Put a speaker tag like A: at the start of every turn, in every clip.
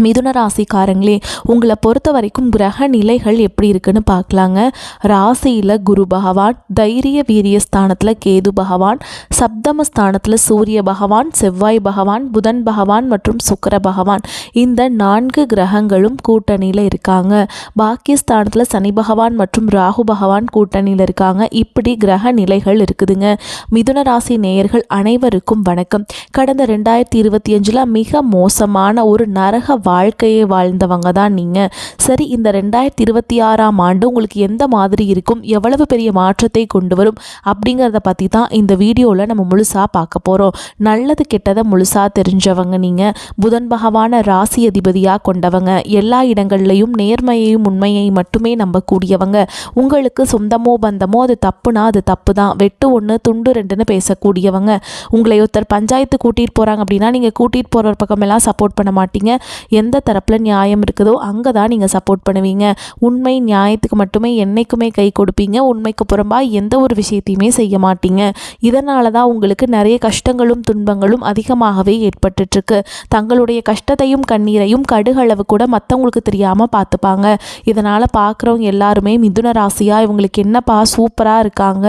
A: மிதுன ராசிக்காரங்களே உங்களை பொறுத்த வரைக்கும் கிரக நிலைகள் எப்படி இருக்குன்னு பார்க்கலாங்க. ராசியில் குரு பகவான் தைரிய வீரிய ஸ்தானத்தில் கேது பகவான் சப்தம ஸ்தானத்தில் சூரிய பகவான் செவ்வாய் பகவான் புதன் பகவான் மற்றும் சுக்கர பகவான். இந்த நான்கு கிரகங்களும் கூட்டணியில் இருக்காங்க. பாக்கியஸ்தானத்தில் சனி பகவான் மற்றும் ராகு பகவான் கூட்டணியில் இருக்காங்க. இப்படி கிரக நிலைகள் இருக்குதுங்க. மிதுன ராசி நேயர்கள் அனைவருக்கும் வணக்கம். கடந்த ரெண்டாயிரத்தி இருபத்தி அஞ்சில் மிக மோசமான ஒரு நரக வாழ்க்கையை வாழ்ந்தவங்க தான் நீங்கள் சரி இந்த ரெண்டாயிரத்தி இருபத்தி ஆறாம் ஆண்டு உங்களுக்கு எந்த மாதிரி இருக்கும்? எவ்வளவு பெரிய மாற்றத்தை கொண்டு வரும்? அப்படிங்கிறத பற்றி தான் இந்த வீடியோவில் நம்ம முழுசாக பார்க்க போகிறோம் நல்லது கெட்டதை முழுசாக தெரிஞ்சவங்க நீங்கள் புதன் பகவான ராசி அதிபதியாக கொண்டவங்க. எல்லா இடங்கள்லையும் நேர்மையையும் உண்மையை மட்டுமே நம்பக்கூடியவங்க. உங்களுக்கு சொந்தமோ பந்தமோ அது தப்புனா அது தப்பு தான். வெட்டு ஒன்று துண்டு ரெண்டுன்னு பேசக்கூடியவங்க. உங்களை ஒருத்தர் பஞ்சாயத்து கூட்டிகிட்டு போகிறாங்க அப்படின்னா நீங்கள் கூட்டிகிட்டு போகிற பக்கமெல்லாம் சப்போர்ட் பண்ண மாட்டீங்க. எந்த தரப்பில் நியாயம் இருக்குதோ அங்கே தான் நீங்கள் சப்போர்ட் பண்ணுவீங்க. உண்மை நியாயத்துக்கு மட்டுமே என்றைக்குமே கை கொடுப்பீங்க. உண்மைக்கு புறம்பாக எந்த ஒரு விஷயத்தையுமே செய்ய மாட்டீங்க. இதனால தான் உங்களுக்கு நிறைய கஷ்டங்களும் துன்பங்களும் அதிகமாகவே ஏற்பட்டுட்ருக்கு. தங்களுடைய கஷ்டத்தையும் கண்ணீரையும் கடுகளவு கூட மற்றவங்களுக்கு தெரியாமல் பார்த்துப்பாங்க இதனால் பார்க்குறவங்க எல்லாருமே மிதுன ராசியாக இவங்களுக்கு என்னப்பா சூப்பராக இருக்காங்க.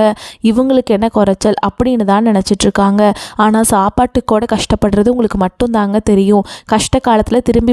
A: இவங்களுக்கு என்ன குறைச்சல் அப்படின்னு தான் நினச்சிட்ருக்காங்க. ஆனால் சாப்பாட்டுக்கு கூட கஷ்டப்படுறது உங்களுக்கு மட்டும்தாங்க தெரியும். கஷ்ட காலத்தில் திரும்பி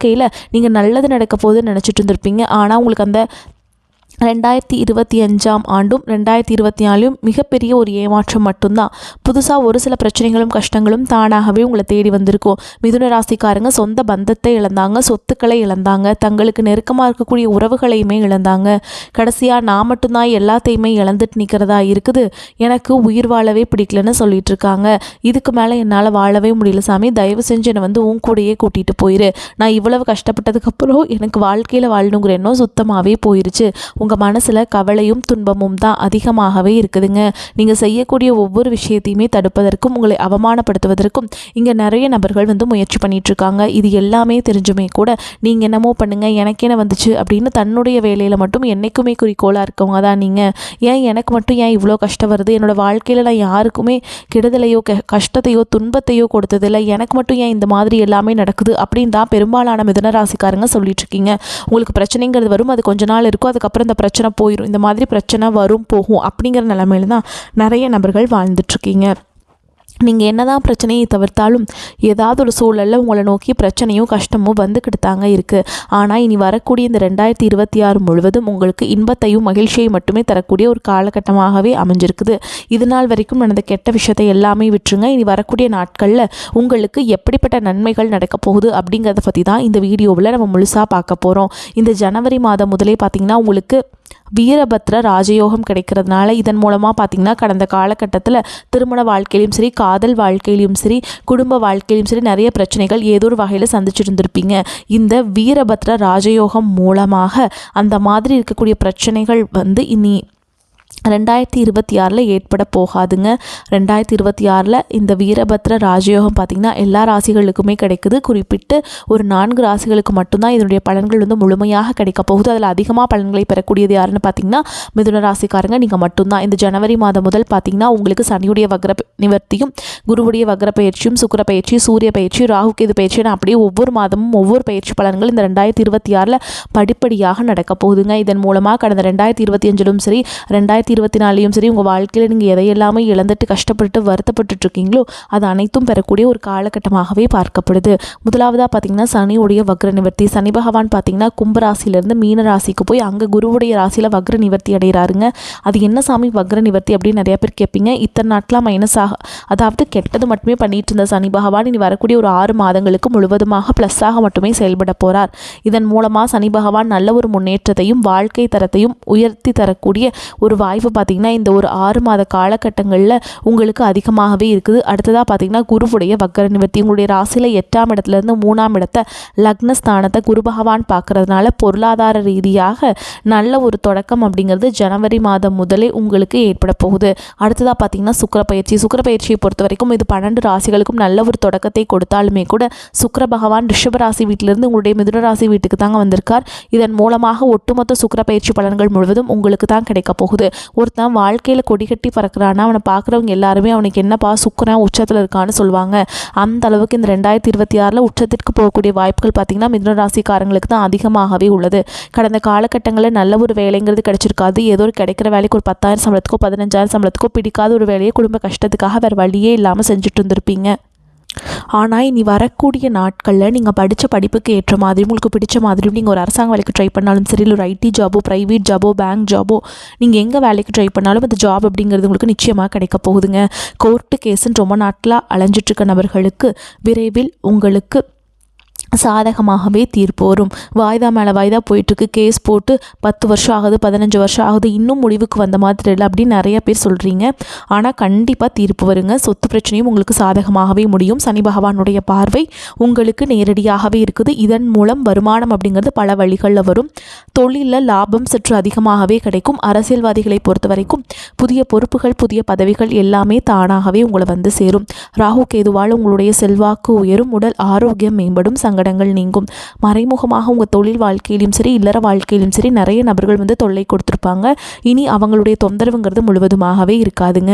A: வாழ்க்கையில் நீங்கள் நல்லது நடக்க போகுதுன்னு நினச்சிட்டு இருந்திருப்பீங்க. ஆனால் உங்களுக்கு அந்த ரெண்டாயிரத்தி இருபத்தி அஞ்சாம் ஆண்டும் ரெண்டாயிரத்தி இருபத்தி நாலும் மிகப்பெரிய ஒரு ஏமாற்றம் மட்டும்தான். புதுசாக ஒரு சில பிரச்சனைகளும் கஷ்டங்களும் தானாகவே உங்களை தேடி வந்திருக்கும். மிதுன ராசிக்காரங்க சொந்த பந்தத்தை இழந்தாங்க சொத்துக்களை இழந்தாங்க தங்களுக்கு நெருக்கமாக இருக்கக்கூடிய உறவுகளையுமே இழந்தாங்க. கடைசியாக நான் மட்டும்தான் எல்லாத்தையுமே இழந்துட்டு நிற்கிறதா இருக்குது. எனக்கு உயிர் வாழவே பிடிக்கலன்னு சொல்லிட்டு இருக்காங்க. இதுக்கு மேலே என்னால் வாழவே முடியல சாமி. தயவு செஞ்சு என்னை வந்து உன் கூடயே கூட்டிகிட்டு போயிரு. நான் இவ்வளவு கஷ்டப்பட்டதுக்கப்புறம் எனக்கு வாழ்க்கையில் வாழணுங்கிற எண்ணம் சுத்தமாகவே போயிருச்சு. உங்கள் உங்கள் மனசில் கவலையும் துன்பமும் தான் அதிகமாகவே இருக்குதுங்க. நீங்கள் செய்யக்கூடிய ஒவ்வொரு விஷயத்தையுமே தடுப்பதற்கும் உங்களை அவமானப்படுத்துவதற்கும் இங்கே நிறைய நபர்கள் வந்து முயற்சி பண்ணிகிட்ருக்காங்க இது எல்லாமே தெரிஞ்சுமே கூட நீங்கள் என்னமோ பண்ணுங்கள் எனக்கு என்ன வந்துச்சு அப்படின்னு தன்னுடைய வேலையில் மட்டும் என்றைக்குமே குறிக்கோளாக இருக்கவங்க தான் நீங்கள் ஏன் எனக்கு மட்டும் ஏன் இவ்வளோ கஷ்டம் வருது? என்னோடய வாழ்க்கையில் நான் யாருக்குமே கெடுதலையோ க கஷ்டத்தையோ துன்பத்தையோ கொடுத்ததில்லை. எனக்கு மட்டும் ஏன் இந்த மாதிரி எல்லாமே நடக்குது அப்படின்னு தான் பெரும்பாலான மிதனராசிக்காரங்க சொல்லிட்டு இருக்கீங்க உங்களுக்கு பிரச்சனைங்கிறது வரும் அது கொஞ்ச நாள் இருக்கும் அதுக்கப்புறம் இந்த பிரச்சனை போயிடும் இந்த மாதிரி பிரச்சனை வரும் போகும் அப்படிங்கிற நிலமையில தான் நிறைய நபர்கள் வாழ்ந்துட்டுருக்கீங்க நீங்கள் என்ன தான் பிரச்சனையை தவிர்த்தாலும் ஏதாவது ஒரு சூழலில் உங்களை நோக்கி பிரச்சனையும் கஷ்டமும் வந்துக்கிட்டு தாங்க இருக்குது ஆனால் இனி வரக்கூடிய இந்த ரெண்டாயிரத்தி இருபத்தி ஆறு முழுவதும் உங்களுக்கு இன்பத்தையும் மகிழ்ச்சியையும் மட்டுமே தரக்கூடிய ஒரு காலகட்டமாகவே அமைஞ்சிருக்குது. இது நாள் வரைக்கும் நடந்த கெட்ட விஷயத்தை எல்லாமே விட்டுருங்க. இனி வரக்கூடிய நாட்களில் உங்களுக்கு எப்படிப்பட்ட நன்மைகள் நடக்க போகுது அப்படிங்கிறத பற்றி தான் இந்த வீடியோவில் நம்ம முழுசாக பார்க்க போகிறோம் இந்த ஜனவரி மாதம் முதலே பார்த்திங்கன்னா உங்களுக்கு வீரபத்ர ராஜயோகம் கிடைக்கிறதுனால இதன் மூலமாக பார்த்திங்கன்னா கடந்த காலகட்டத்தில் திருமண வாழ்க்கையிலும் சரி காதல் வாழ்க்கையிலும் சரி குடும்ப வாழ்க்கையிலும் சரி நிறைய பிரச்சனைகள் ஏதோ ஒரு வகையில் சந்திச்சிருந்திருப்பீங்க. இந்த வீரபத்ர ராஜயோகம் மூலமாக அந்த மாதிரி இருக்கக்கூடிய பிரச்சனைகள் வந்து இனி ரெண்டாயிரத்தி இருபத்தி ஆறில் ஏற்பட போகாதுங்க. ரெண்டாயிரத்தி இருபத்தி ஆறில் இந்த வீரபத்ர ராஜயோகம் பார்த்திங்கன்னா எல்லா ராசிகளுக்குமே கிடைக்குது. குறிப்பிட்டு ஒரு நான்கு ராசிகளுக்கு மட்டும்தான் இதனுடைய பலன்கள் வந்து முழுமையாக கிடைக்க போகுது. அதில் அதிகமாக பலன்களை பெறக்கூடியது யாருன்னு பார்த்தீங்கன்னா மிதுன ராசிக்காரங்க. நீங்கள் மட்டும்தான். இந்த ஜனவரி மாதம் முதல் பார்த்தீங்கன்னா உங்களுக்கு சனியுடைய வக்ர நிவர்த்தியும் குருவுடைய வக்ர பயிற்சியும் சுக்கர பயிற்சி சூரிய பயிற்சி ராகு கேது பயிற்சின்னு அப்படியே ஒவ்வொரு மாதமும் ஒவ்வொரு பயிற்சி பலன்கள் இந்த ரெண்டாயிரத்தி இருபத்தி ஆறில் படிப்படியாக நடக்க போகுதுங்க. இதன் மூலமாக கடந்த ரெண்டாயிரத்தி இருபத்தி அஞ்சிலும் சரி ரெண்டாயிரத்தி இருபத்தி நாலையும் சரி உங்கள் வாழ்க்கையில் நீங்கள் எதையெல்லாமே இழந்துட்டு கஷ்டப்பட்டு வருத்தப்பட்டு இருக்கீங்களோ அது அனைத்தும் பெறக்கூடிய ஒரு காலகட்டமாகவே பார்க்கப்படுது. முதலாவதாக பார்த்தீங்கன்னா சனியுடைய வக்ர நிவர்த்தி. சனி பகவான் பார்த்தீங்கன்னா கும்பராசிலேருந்து மீன ராசிக்கு போய் அங்கே குருவுடைய ராசியில் வக்ர நிவர்த்தி அடைகிறாருங்க. அது என்ன சாமி வக்ர நிவர்த்தி அப்படின்னு நிறைய பேர் கேட்பீங்க இத்தனை நாட்களாக மைனஸ் ஆக அதாவது கெட்டது மட்டுமே பண்ணிட்டு இருந்த சனி பகவான் இனி வரக்கூடிய ஒரு ஆறு மாதங்களுக்கு முழுவதுமாக ப்ளஸ்ஸாக மட்டுமே செயல்பட போகிறார் இதன் மூலமாக சனி பகவான் நல்ல ஒரு முன்னேற்றத்தையும் வாழ்க்கை தரத்தையும் உயர்த்தி தரக்கூடிய ஒரு வாய் வாய்ப்பு பார்த்திங்கன்னா இந்த ஒரு ஆறு மாத காலகட்டங்களில் உங்களுக்கு அதிகமாகவே இருக்குது. அடுத்ததாக பார்த்திங்கன்னா குருவுடைய வக்கர நிவர்த்தி. உங்களுடைய ராசியில் எட்டாம் இடத்துலேருந்து மூணாம் இடத்தை லக்னஸ்தானத்தை குரு பகவான் பார்க்குறதுனால பொருளாதார ரீதியாக நல்ல ஒரு தொடக்கம் அப்படிங்கிறது ஜனவரி மாதம் முதலே உங்களுக்கு ஏற்பட போகுது. அடுத்ததாக பார்த்திங்கன்னா சுக்கரப்பயிற்சி பயிற்சி. சுக்கர பயிற்சியை பொறுத்த வரைக்கும் இது பன்னெண்டு ராசிகளுக்கும் நல்ல ஒரு தொடக்கத்தை கொடுத்தாலுமே கூட சுக்கர பகவான் ரிஷபராசி வீட்டிலிருந்து உங்களுடைய மிதுனராசி வீட்டுக்கு தாங்க வந்திருக்கார். இதன் மூலமாக ஒட்டுமொத்த சுக்கர பயிற்சி பலன்கள் முழுவதும் உங்களுக்கு தான் கிடைக்க போகுது. ஒருத்தன் வாழ்க்கையில் கொடி கட்டி பறக்கிறான்னா அவனை பார்க்குறவங்க எல்லாருமே அவனுக்கு என்னப்பா சுக்கரன் உச்சத்தில் இருக்கான்னு சொல்லுவாங்க. அந்த அளவுக்கு இந்த ரெண்டாயிரத்தி இருபத்தி ஆறில் உச்சத்திற்கு போகக்கூடிய வாய்ப்புகள் பார்த்திங்கன்னா மிதுன ராசிக்காரங்களுக்கு தான் அதிகமாகவே உள்ளது. கடந்த காலகட்டங்களில் நல்ல ஒரு வேலைங்கிறது கிடைச்சிருக்காது. ஏதோ ஒரு கிடைக்கிற வேலைக்கு ஒரு பத்தாயிரம் சம்பளத்துக்கோ பதினஞ்சாயிரம் சம்பளத்துக்கோ பிடிக்காத ஒரு வேலையை குடும்ப கஷ்டத்துக்காக வேறு வழியே இல்லாமல் செஞ்சுட்டு இருந்திருப்பீங்க. ஆனால் இனி வரக்கூடிய நாட்களில் நீங்கள் படித்த படிப்புக்கு ஏற்ற மாதிரி உங்களுக்கு பிடிச்ச மாதிரியும் நீங்கள் ஒரு அரசாங்க வேலைக்கு ட்ரை பண்ணாலும் சரி இல்லை ஒரு ஐடி ஜாபோ ப்ரைவேட் ஜாபோ பேங்க் ஜாபோ நீங்கள் எங்கே வேலைக்கு ட்ரை பண்ணாலும் அந்த ஜாப் அப்படிங்கிறது உங்களுக்கு நிச்சயமாக கிடைக்க போகுதுங்க. கோர்ட்டு கேஸுன்னு ரொம்ப நாட்களாக அலைஞ்சிட்ருக்க நபர்களுக்கு விரைவில் உங்களுக்கு சாதகமாகவே தீர்ப்பு வரும் வாய்தா மேலே வாய்தா போயிட்டுருக்கு. கேஸ் போட்டு பத்து வருஷம் ஆகுது பதினஞ்சு வருஷம் ஆகுது இன்னும் முடிவுக்கு வந்த மாதிரி இல்லை அப்படின்னு நிறைய பேர் சொல்கிறீங்க ஆனால் கண்டிப்பாக தீர்ப்பு வருங்க. சொத்து பிரச்சனையும் உங்களுக்கு சாதகமாகவே முடியும். சனி பகவானுடைய பார்வை உங்களுக்கு நேரடியாகவே இருக்குது. இதன் மூலம் வருமானம் அப்படிங்கிறது பல வழிகளில் வரும். தொழிலில் லாபம் சற்று அதிகமாகவே கிடைக்கும். அரசியல்வாதிகளை பொறுத்த வரைக்கும் புதிய பொறுப்புகள் புதிய பதவிகள் எல்லாமே தானாகவே உங்களை வந்து சேரும். ராகு கேதுவால் உங்களுடைய செல்வாக்கு உயரும். உடல் ஆரோக்கியம் மேம்படும். சங்க சங்கடங்கள் நீங்கும். மறைமுகமாக உங்கள் தொழில் வாழ்க்கையிலும் சரி இல்லற வாழ்க்கையிலும் சரி நிறைய நபர்கள் வந்து தொல்லை கொடுத்துருப்பாங்க. இனி அவங்களுடைய தொந்தரவுங்கிறது முழுவதுமாகவே இருக்காதுங்க.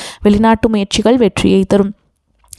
A: வெளிநாட்டு முயற்சிகள் வெற்றியை தரும்.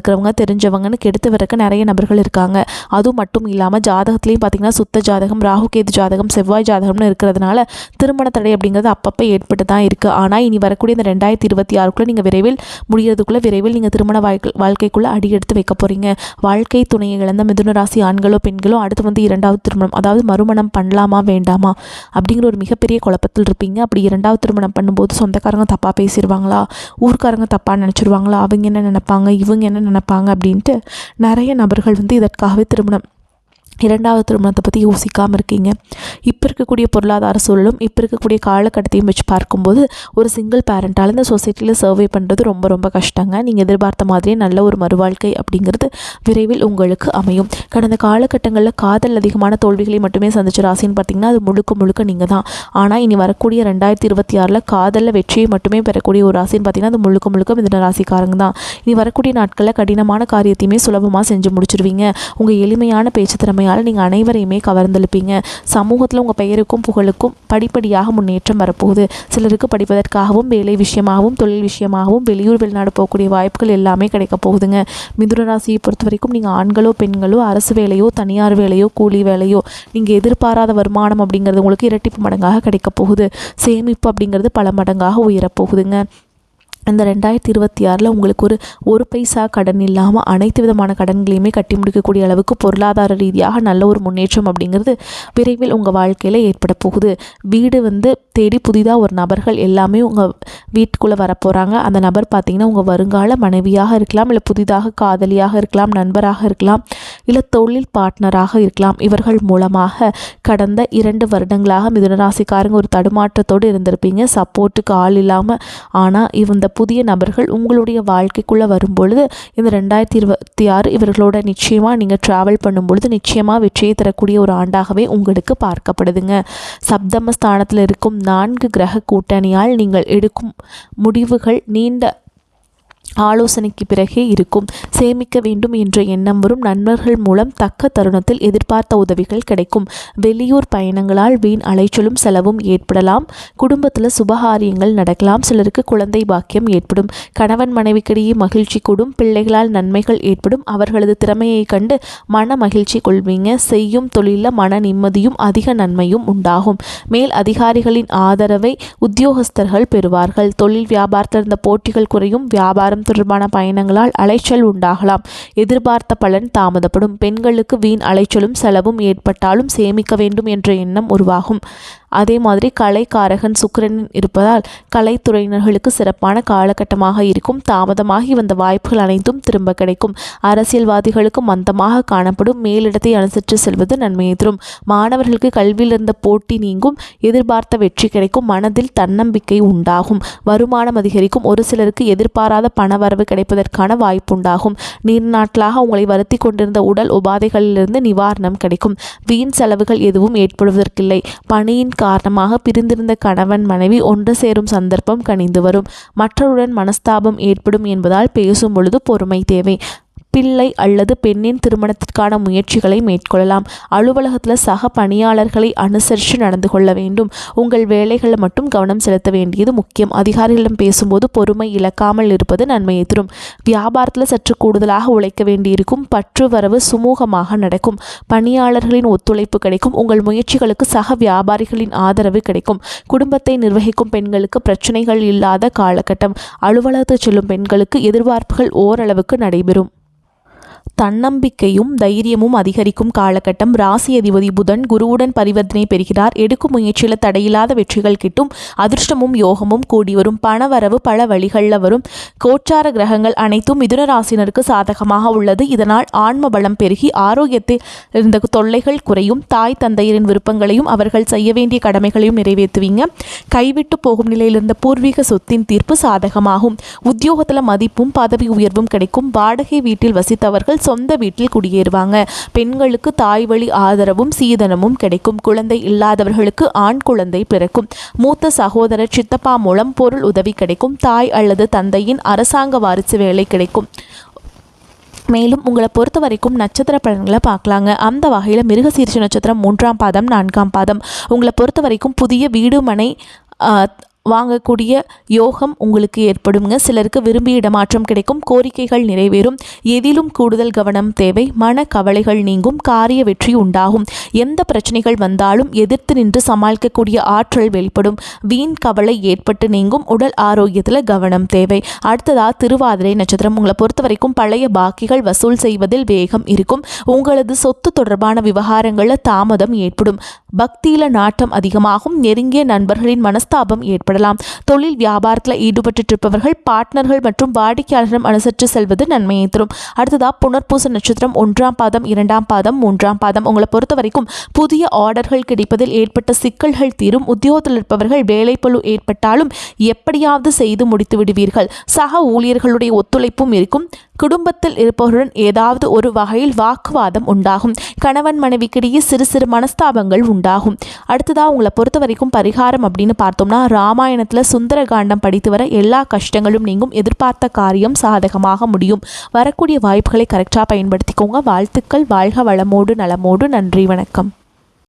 A: இருக்கிறவங்க தெரிஞ்சவங்கன்னு கெடுத்து வரக்க நிறைய நபர்கள் இருக்காங்க. அதுவும் மட்டும் இல்லாமல் ஜாதகத்துலேயும் பார்த்தீங்கன்னா சுத்த ஜாதகம் ராகுகேது ஜாதகம் செவ்வாய் ஜாதகம்னு இருக்கிறதுனால திருமண தடை அப்படிங்கிறது அப்பப்போ ஏற்பட்டு தான் இருக்குது ஆனால் இனி வரக்கூடிய இந்த ரெண்டாயிரத்தி இருபத்தி ஆறுக்குள்ளே நீங்கள் விரைவில் முடிகிறதுக்குள்ளே விரைவில் நீங்கள் திருமண வாழ்க்கை வாழ்க்கைக்குள்ளே அடி எடுத்து வைக்க போகிறீங்க வாழ்க்கை துணையை இழந்த மிதுன ராசி ஆண்களோ பெண்களோ அடுத்து வந்து இரண்டாவது திருமணம் அதாவது மறுமணம் பண்ணலாமா வேண்டாமா அப்படிங்கிற ஒரு மிகப்பெரிய குழப்பத்தில் இருப்பீங்க. அப்படி இரண்டாவது திருமணம் பண்ணும்போது சொந்தக்காரங்க தப்பாக பேசிடுவாங்களா ஊர்க்காரங்க தப்பாக நினச்சிருவாங்களா? அவங்க என்ன நினைப்பாங்க? இவங்க என்ன நினைப்பாங்க அப்படின்ட்டு நிறைய நபர்கள் வந்து இதற்காகவே திருமணம் இரண்டாவது திருமணத்தை பற்றி யோசிக்காமல் இருக்கீங்க. இப்போ இருக்கக்கூடிய பொருளாதார சூழலும் இப்போ இருக்கக்கூடிய காலகட்டத்தையும் வச்சு பார்க்கும்போது ஒரு சிங்கிள் பேரண்ட்டால் இந்த சொசைட்டியில் சர்வே பண்ணுறது ரொம்ப ரொம்ப கஷ்டங்க. நீங்கள் எதிர்பார்த்த மாதிரியே நல்ல ஒரு மறுவாழ்க்கை அப்படிங்கிறது விரைவில் உங்களுக்கு அமையும். கடந்த காலகட்டங்களில் காதல் அதிகமான தோல்விகளை மட்டுமே சந்திச்ச ராசின்னு பார்த்தீங்கன்னா அது முழுக்க முழுக்க நீங்கள் தான். ஆனால் இனி வரக்கூடிய ரெண்டாயிரத்தி இருபத்தி ஆறில் காதலில் வெற்றியை மட்டுமே பெறக்கூடிய ஒரு ராசின்னு பார்த்தீங்கன்னா அது முழுக்க முழுக்க மிதன ராசிக்காரங்க தான். இனி வரக்கூடிய நாட்களில் கடினமான காரியத்தையுமே சுலபமாக செஞ்சு முடிச்சிருவீங்க. உங்கள் எளிமையான பேச்சு அதனால் நீங்கள் அனைவரையுமே கவர்ந்தெழுப்பீங்க. சமூகத்தில் உங்கள் பெயருக்கும் புகழுக்கும் படிப்படியாக முன்னேற்றம் வரப்போகுது. சிலருக்கு படிப்பதற்காகவும் வேலை விஷயமாகவும் தொழில் விஷயமாகவும் வெளியூர் வெளிநாடு போகக்கூடிய வாய்ப்புகள் எல்லாமே கிடைக்க போகுதுங்க. மிதுன ராசியை பொறுத்த வரைக்கும் நீங்கள் ஆண்களோ பெண்களோ அரசு வேலையோ தனியார் வேலையோ கூலி வேலையோ நீங்கள் எதிர்பாராத வருமானம் அப்படிங்கிறது உங்களுக்கு இரட்டிப்பு மடங்காக கிடைக்க போகுது. சேமிப்பு அப்படிங்கிறது பல மடங்காக உயரப்போகுதுங்க இந்த ரெண்டாயிரத்தி இருபத்தி ஆறில் உங்களுக்கு ஒரு ஒரு பைசா கடன் இல்லாமல் அனைத்து விதமான கடன்களையுமே கட்டி முடிக்கக்கூடிய அளவுக்கு பொருளாதார ரீதியாக நல்ல ஒரு முன்னேற்றம் அப்படிங்கிறது விரைவில் உங்கள் வாழ்க்கையில் ஏற்பட போகுது. வீடு வந்து தேடி புதிதாக ஒரு நபர்கள் எல்லாமே உங்கள் வீட்டுக்குள்ளே வரப்போகிறாங்க அந்த நபர் பார்த்திங்கன்னா உங்கள் வருங்கால மனைவியாக இருக்கலாம் இல்லை புதிதாக காதலியாக இருக்கலாம் நண்பராக இருக்கலாம். இல்லை தொழில் பார்ட்னராக இருக்கலாம். இவர்கள் மூலமாக கடந்த இரண்டு வருடங்களாக மிதுனராசிக்காரங்க ஒரு தடுமாற்றத்தோடு இருந்திருப்பீங்க. சப்போர்ட்டுக்கு ஆள் இல்லாமல் ஆனால் இந்த புதிய நபர்கள் உங்களுடைய வாழ்க்கைக்குள்ளே வரும்பொழுது இந்த ரெண்டாயிரத்தி இருபத்தி ஆறு இவர்களோட நிச்சயமாக நீங்கள் ட்ராவல் பண்ணும்பொழுது நிச்சயமாக வெற்றியை தரக்கூடிய ஒரு ஆண்டாகவே உங்களுக்கு பார்க்கப்படுதுங்க. சப்தமஸ்தானத்தில் இருக்கும் நான்கு கிரக கூட்டணியால் நீங்கள் எடுக்கும் முடிவுகள் நீண்ட ஆலோசனைக்கு பிறகே இருக்கும். சேமிக்க வேண்டும் என்ற எண்ணம் வரும் நண்பர்கள் மூலம் தக்க தருணத்தில் எதிர்பார்த்த உதவிகள் கிடைக்கும். வெளியூர் பயணங்களால் வீண் அலைச்சலும் செலவும் ஏற்படலாம். குடும்பத்தில் சுபகாரியங்கள் நடக்கலாம். சிலருக்கு குழந்தை பாக்கியம் ஏற்படும். கணவன் மனைவிக்கிடையே மகிழ்ச்சி கூடும். பிள்ளைகளால் நன்மைகள் ஏற்படும். அவர்களது திறமையை கண்டு மன மகிழ்ச்சி கொள்வீங்க. செய்யும் தொழிலில் மன நிம்மதியும் அதிக நன்மையும் உண்டாகும். மேல் அதிகாரிகளின் ஆதரவை உத்தியோகஸ்தர்கள் பெறுவார்கள். தொழில் வியாபாரத்திலிருந்த போட்டிகள் குறையும். வியாபாரம் தொடர்பான பயணங்களால் அலைச்சல் ஆகலாம் எதிர்பார்த்த பலன் தாமதப்படும். பெண்களுக்கு வீண் அலைச்சலும் செலவும் ஏற்பட்டாலும் சேமிக்க வேண்டும் என்ற எண்ணம் உருவாகும். அதே மாதிரி கலைக்காரகன் சுக்கிரன் இருப்பதால் கலைத்துறையினர்களுக்கு சிறப்பான காலகட்டமாக இருக்கும். தாமதமாகி வந்த வாய்ப்புகள் அனைத்தும் திரும்ப கிடைக்கும். அரசியல்வாதிகளுக்கு மந்தமாக காணப்படும். மேலிடத்தை அனுசரித்து செல்வது நன்மையை தரும். மாணவர்களுக்கு கல்வியில் இருந்த போட்டி நீங்கும். எதிர்பார்த்த வெற்றி கிடைக்கும். மனதில் தன்னம்பிக்கை உண்டாகும். வருமானம் அதிகரிக்கும். ஒரு சிலருக்கு எதிர்பாராத பணவரவு கிடைப்பதற்கான வாய்ப்புண்டாகும். நீர் நாட்களாக உங்களை வருத்தி கொண்டிருந்த உடல் உபாதைகளிலிருந்து நிவாரணம் கிடைக்கும். வீண் செலவுகள் எதுவும் ஏற்படுவதற்கில்லை. பணியின் காரணமாக பிரிந்திருந்த கணவன் மனைவி ஒன்று சேரும் சந்தர்ப்பம் கனிந்து வரும். மற்றவருடன் மனஸ்தாபம் ஏற்படும் என்பதால் பேசும் பொழுது பொறுமை தேவை. பிள்ளை அல்லது பெண்ணின் திருமணத்திற்கான முயற்சிகளை மேற்கொள்ளலாம். அலுவலகத்தில் சக பணியாளர்களை அனுசரித்து நடந்து கொள்ள வேண்டும். உங்கள் வேலைகளில் மட்டும் கவனம் செலுத்த வேண்டியது முக்கியம். அதிகாரிகளிடம் பேசும்போது பொறுமை இழக்காமல் இருப்பது நன்மையை தரும். வியாபாரத்தில் சற்று கூடுதலாக உழைக்க வேண்டியிருக்கும். பற்று வரவு சுமூகமாக நடக்கும். பணியாளர்களின் ஒத்துழைப்பு கிடைக்கும். உங்கள் முயற்சிகளுக்கு சக வியாபாரிகளின் ஆதரவு கிடைக்கும். குடும்பத்தை நிர்வகிக்கும் பெண்களுக்கு பிரச்சனைகள் இல்லாத காலகட்டம். அலுவலகத்தில் செல்லும் பெண்களுக்கு எதிர்பார்ப்புகள் ஓரளவுக்கு நடைபெறும். தன்னம்பிக்கையும் தைரியமும் அதிகரிக்கும் காலகட்டம் ராசி அதிபதி புதன் குருவுடன் பரிவர்த்தனை பெறுகிறார். எடுக்கும் முயற்சியில் தடையில்லாத வெற்றிகள் கிட்டும் அதிர்ஷ்டமும் யோகமும் கூடி வரும். பணவரவு பல வழிகளில் வரும். கோச்சார கிரகங்கள் அனைத்தும் மிதுன ராசினருக்கு சாதகமாக உள்ளது. இதனால் ஆன்ம பலம் பெருகி ஆரோக்கியத்தில் இருந்த தொல்லைகள் குறையும். தாய் தந்தையரின் விருப்பங்களையும் அவர்கள் செய்ய வேண்டிய கடமைகளையும் நிறைவேற்றுவீங்க. கைவிட்டு போகும் நிலையில் இருந்த பூர்வீக சொத்தின் தீர்ப்பு சாதகமாகும். உத்தியோகத்தில் மதிப்பும் பதவி உயர்வும் கிடைக்கும். வாடகை வீட்டில் வசித்தவர்கள் சொந்த வீட்டில் குடியேறுவாங்க. பெண்களுக்கு தாய் வழி ஆதரவும் சீதனமும் கிடைக்கும். குழந்தை இல்லாதவர்களுக்கு ஆண் குழந்தை பிறக்கும். மூத்த சகோதரர் சித்தப்பா மூலம் பொருள் உதவி கிடைக்கும். தாய் அல்லது தந்தையின் அரசாங்க வாரிசு வேலை கிடைக்கும். மேலும் உங்களை பொறுத்த வரைக்கும் நட்சத்திர பலன்களை பார்க்கலாங்க. அந்த வகையில் மிருகசீர்ஷ நட்சத்திரம் மூன்றாம் பாதம் நான்காம் பாதம். உங்களை பொறுத்த வரைக்கும் புதிய வீடு மனை வாங்கக்கூடிய யோகம் உங்களுக்கு ஏற்படுங்க சிலருக்கு விரும்பிய இடமாற்றம் கிடைக்கும். கோரிக்கைகள் நிறைவேறும். எதிலும் கூடுதல் கவனம் தேவை. மன கவலைகள் நீங்கும். காரிய வெற்றி உண்டாகும். எந்த பிரச்சனைகள் வந்தாலும் எதிர்த்து நின்று சமாளிக்கக்கூடிய ஆற்றல் வெளிப்படும். வீண் கவலை ஏற்பட்டு நீங்கும். உடல் ஆரோக்கியத்தில் கவனம் தேவை. அடுத்ததா திருவாதிரை நட்சத்திரம். உங்களை பொறுத்த வரைக்கும் பழைய பாக்கிகள் வசூல் செய்வதில் வேகம் இருக்கும். உங்களது சொத்து தொடர்பான விவகாரங்களில் தாமதம் ஏற்படும். பக்தியில நாட்டம் அதிகமாகும். நெருங்கிய நண்பர்களின் மனஸ்தாபம் ஏற்படலாம் தொழில் வியாபாரத்தில் ஈடுபட்டு இருப்பவர்கள் பார்ட்னர்கள் மற்றும் வாடிக்கையாளரிடம் அனுசரித்து செல்வது நன்மையை தரும். அடுத்ததா புனர்பூச நட்சத்திரம் ஒன்றாம் பாதம் இரண்டாம் பாதம் மூன்றாம் பாதம். உங்களை பொறுத்த வரைக்கும் புதிய ஆர்டர்கள் கிடைப்பதில் ஏற்பட்ட சிக்கல்கள் தீரும். உத்தியோகத்தில் இருப்பவர்கள் வேலைப்பழு ஏற்பட்டாலும் எப்படியாவது செய்து முடித்து விடுவீர்கள் சக ஊழியர்களுடைய ஒத்துழைப்பும் இருக்கும். குடும்பத்தில் இருப்பவருடன் ஏதாவது ஒரு வகையில் வாக்குவாதம் உண்டாகும். கணவன் மனைவிக்கிடையே சிறு சிறு மனஸ்தாபங்கள் உண்டாகும். அடுத்ததாக உங்களை பொறுத்த வரைக்கும் பரிகாரம் அப்படின்னு பார்த்தோம்னா ராமாயணத்தில் சுந்தர காண்டம் படித்து வர எல்லா கஷ்டங்களும் நீங்கும். எதிர்பார்த்த காரியம் சாதகமாக முடியும். வரக்கூடிய வாய்ப்புகளை கரெக்டாக பயன்படுத்திக்கோங்க. வாழ்த்துக்கள். வாழ்க வளமோடு நலமோடு. நன்றி. வணக்கம்.